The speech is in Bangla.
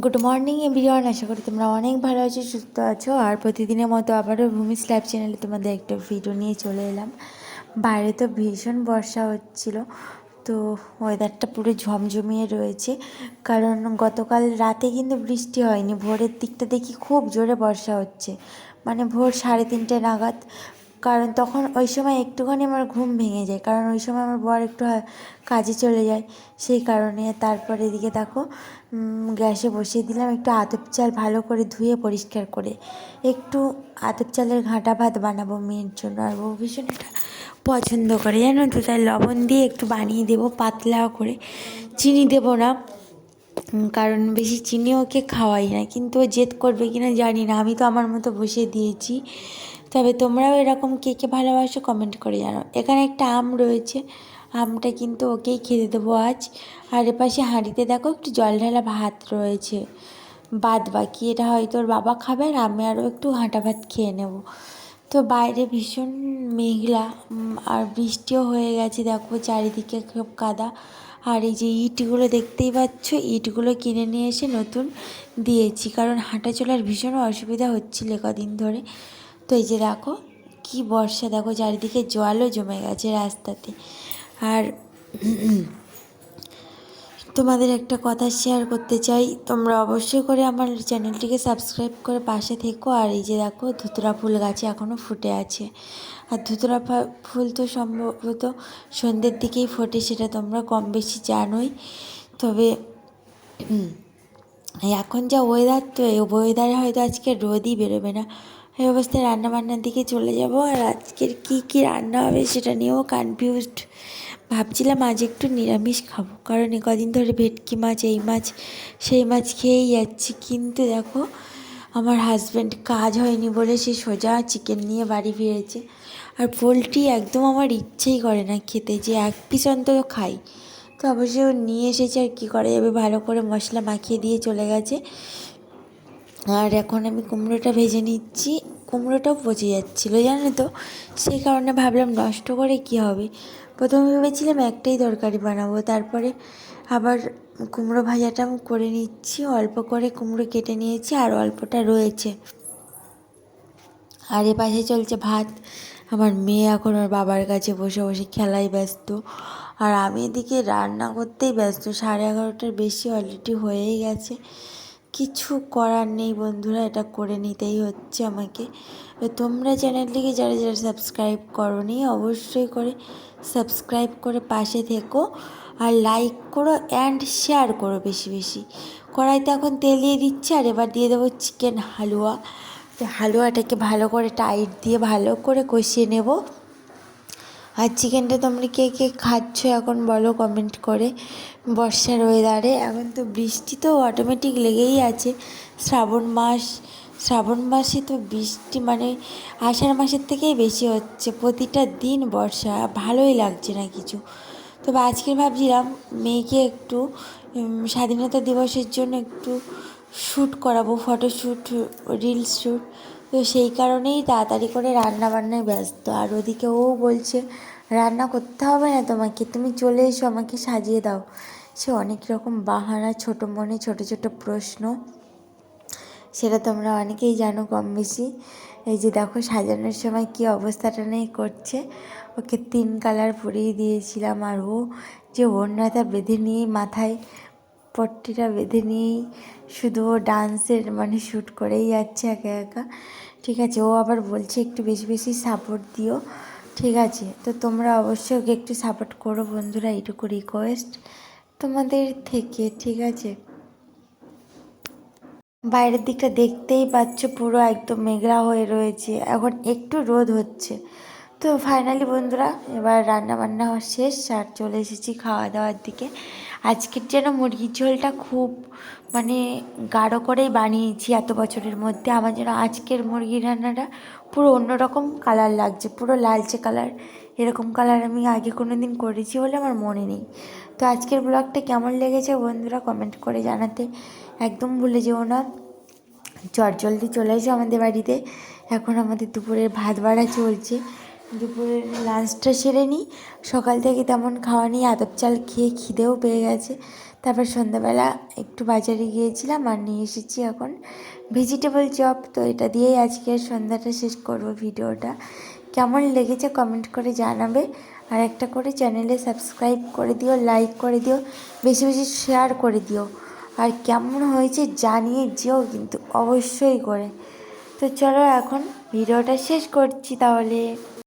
গুড মর্নিং এভরিওয়ান আশা করি তোমরা অনেক ভালো আছো, সুস্থ আছো। আর প্রতিদিনের মতো আবারও ভূমি স্ল্যাব চ্যানেলে তোমাদের একটা ভিডিও নিয়ে চলে এলাম। বাইরে তো ভীষণ বর্ষা হচ্ছিল, তো ওয়েদারটা পুরো ঝমঝমিয়ে রয়েছে। কারণ গতকাল রাতে কিন্তু বৃষ্টি হয়নি, ভোরের দিকটা দেখি খুব জোরে বর্ষা হচ্ছে। মানে ভোর সাড়ে তিনটে নাগাদ কারণ তখন ওই সময় একটুখানি আমার ঘুম ভেঙে যায়। কারণ ওই সময় আমার বর একটু কাজে চলে যায়। সেই কারণে তারপরে এদিকে দেখো গ্যাসে বসিয়ে দিলাম। একটু আতপ চাল ভালো করে ধুয়ে পরিষ্কার করে। একটু আতপ চালের ঘাঁটা ভাত বানাবো মেয়ের জন্য। আর ও ভীষণ এটা পছন্দ করে, জানো তো? তাই লবণ দিয়ে একটু বানিয়ে দেবো পাতলা করে। চিনি দেবো না কারণ বেশি চিনি ওকে খাওয়াই না। কিন্তু ও জেদ করবে কি না জানি না। আমি তো আমার মতো বসিয়ে দিয়েছি। তবে তোমরাও এরকম কে কে ভালোবাসো কমেন্ট করে জানো। এখানে একটা আম রয়েছে, আমটা কিন্তু ওকেই খেতে দেবো আজ। আর এপাশে হাঁড়িতে দেখো একটু জল ঢালা ভাত রয়েছে। বাদ বাকি এটা হয়তো ওর বাবা খাবে আর আমি আরও একটু হাঁটা ভাত খেয়ে নেব। তো বাইরে ভীষণ মেঘলা আর বৃষ্টিও হয়ে গেছে দেখো চারিদিকে খুব কাদা। আর এই যে ইটগুলো দেখতেই পাচ্ছ, ইটগুলো কিনে নিয়ে এসে নতুন দিয়েছি। কারণ হাঁটা চলার ভীষণ অসুবিধা হচ্ছিল কদিন ধরে। তো এই যে দেখো, কি বর্ষা, দেখো চারিদিকে জলও জমে গেছে রাস্তাতে। আর তোমাদের একটা কথা শেয়ার করতে চাই, তোমরা অবশ্যই করে আমার চ্যানেলটিকে সাবস্ক্রাইব করে পাশে থেকো। আর এই যে দেখো, ধুতরা ফুল গাছে এখনও ফুটে আছে। আর ধুতরা ফুল তো সম্ভবত সন্ধ্যের দিকেই ফোটে, সেটা তোমরা কম বেশি জানোই। তবে এখন যা ওয়েদার তো ওয়েদারে হয়তো আজকে রোদই বেরোবে না। এই অবস্থায় রান্না বান্নার দিকে চলে যাব আর আজকের কি কি রান্না হবে সেটা নিয়েও কনফিউজড ভাবছিলাম আজ একটু নিরামিষ খাব, কারণ এ কদিন ধরে ভেটকি মাছ, এই মাছ, সেই মাছ খেয়েই যাচ্ছি। কিন্তু দেখো, আমার হাজব্যান্ড কাজ হয়নি বলে সে সোজা চিকেন নিয়ে বাড়ি ফিরেছে। আর পোলট্রি একদম আমার ইচ্ছেই করে না খেতে, যে এক পিস অন্তত খাই। তো অবশ্যই নিয়ে এসেছে আর কী করা যাবে, ভালো করে মশলা মাখিয়ে দিয়ে চলে গেছে। আর এখন আমি কুমড়োটা ভেজে নিচ্ছি। কুমড়োটাও পচে যাচ্ছিল, জানো তো? সেই কারণে ভাবলাম নষ্ট করে কি হবে? প্রথমে ভেবেছিলাম একটাই তরকারি বানাবো, তারপরে আবার কুমড়ো ভাজাটা আমি করে নিচ্ছি। অল্প করে কুমড়ো কেটে নিয়েছি আর অল্পটা রয়েছে। আর এ পাশে চলছে ভাত। আমার মেয়ে এখন ওর বাবার কাছে বসে বসে খেলায় ব্যস্ত। আর আমি এদিকে রান্না করতেই ব্যস্ত। সাড়ে এগারোটার বেশি অলরেডি হয়েই গেছে। কিছু করার নেই বন্ধুরা, এটা করে নিতেই হচ্ছে আমাকে। তোমরা চ্যানেলটিকে যারা যারা সাবস্ক্রাইব করনি, অবশ্যই করে সাবস্ক্রাইব করে পাশে থেকো আর লাইক করো অ্যান্ড শেয়ার করো বেশি বেশি। কড়াইতে এখন তেল দিয়ে দিচ্ছি আর এবার দিয়ে দেবো চিকেন হালুয়া। হালুয়াটাকে ভালো করে টাইট দিয়ে ভালো করে কষিয়ে নেব। আর চিকেনটা তোমরা কে কে খাচ্ছ এখন বলো কমেন্ট করে। বর্ষার ওয়েদারে এখন তো বৃষ্টি তো অটোমেটিক লেগেই আছে। শ্রাবণ মাস, শ্রাবণ মাসে তো বৃষ্টি মানে আষাঢ় মাসের থেকেই বেশি হচ্ছে। প্রতিটা দিন বর্ষা, ভালোই লাগছে না কিছু। তবে আজকে ভাবছিলাম মেয়েকে একটু স্বাধীনতা দিবসের জন্য একটু শ্যুট করাবো ফটোশ্যুট রিলস শ্যুট তো সেই কারণেই তাড়াতাড়ি করে রান্না বান্নায় ব্যস্ত। আর ওদিকে ও বলছে, রান্না করতে হবে না তোমাকে, তুমি চলে এসো, আমাকে সাজিয়ে দাও। সে অনেক রকম বাহানা, ছোটো মনে ছোট ছোট প্রশ্ন। সেটা তোমরা অনেকেই জানো কম বেশি। এই যে দেখো, সাজানোর সময় কী অবস্থাটা নেই করছে। ওকে তিন কালার পরিয়ে দিয়েছিলাম, আর ও যে ওড়নাটা বেঁধে নিয়ে মাথায় পট্টিটা বেঁধে নিয়েই শুধু ও ডান্সের মানে শ্যুট করেই যাচ্ছে একা একা। ঠিক আছে, ও আবার বলছে একটু বেশি বেশি সাপোর্ট দিও। ঠিক আছে, তো তোমরা অবশ্যই ওকে একটু সাপোর্ট করো বন্ধুরা, এইটুকু রিকোয়েস্ট তোমাদের থেকে। ঠিক আছে, বাইরের দিকটা দেখতেই পাচ্ছ পুরো একদম মেঘলা হয়ে রয়েছে। এখন একটু রোদ হচ্ছে। তো ফাইনালি বন্ধুরা, এবার রান্না বান্না শেষ, আর চলে এসেছি খাওয়া দাওয়ার দিকে। আজকের যেন মুরগির ঝোলটা খুব মানে গাঢ় করেই বানিয়েছি এত বছরের মধ্যে। আমার যেন আজকের মুরগির রান্নাটা পুরো অন্যরকম কালার লাগছে, পুরো লালচে কালার এরকম কালার আমি আগে কোনো দিন করেছি বলে আমার মনে নেই। তো আজকের ব্লগটা কেমন লেগেছে বন্ধুরা কমেন্ট করে জানাতে একদম ভুলে যেও না। চট জলদি চলে এসো আমাদের বাড়িতে। এখন আমাদের দুপুরের ভাত বাড়া চলছে। দুপুরের লাঞ্চটা সেরে নিই। সকাল থেকে তেমন খাওয়া নেই, আদব চাল খেয়ে খিদেও পেয়ে গেছে। তারপর সন্ধ্যাবেলা একটু বাজারে গিয়েছিলাম আর নিয়ে এসেছি এখন ভেজিটেবল চপ তো এটা দিয়েই আজকের সন্ধ্যাটা শেষ করব ভিডিওটা। কেমন লেগেছে কমেন্ট করে জানাবে। আর একটা করে চ্যানেলে সাবস্ক্রাইব করে দিও লাইক করে দিও, বেশি বেশি শেয়ার করে দিও। আর কেমন হয়েছে জানিয়ে যেও কিন্তু অবশ্যই করে। তো চলো এখন ভিডিওটা শেষ করছি তাহলে।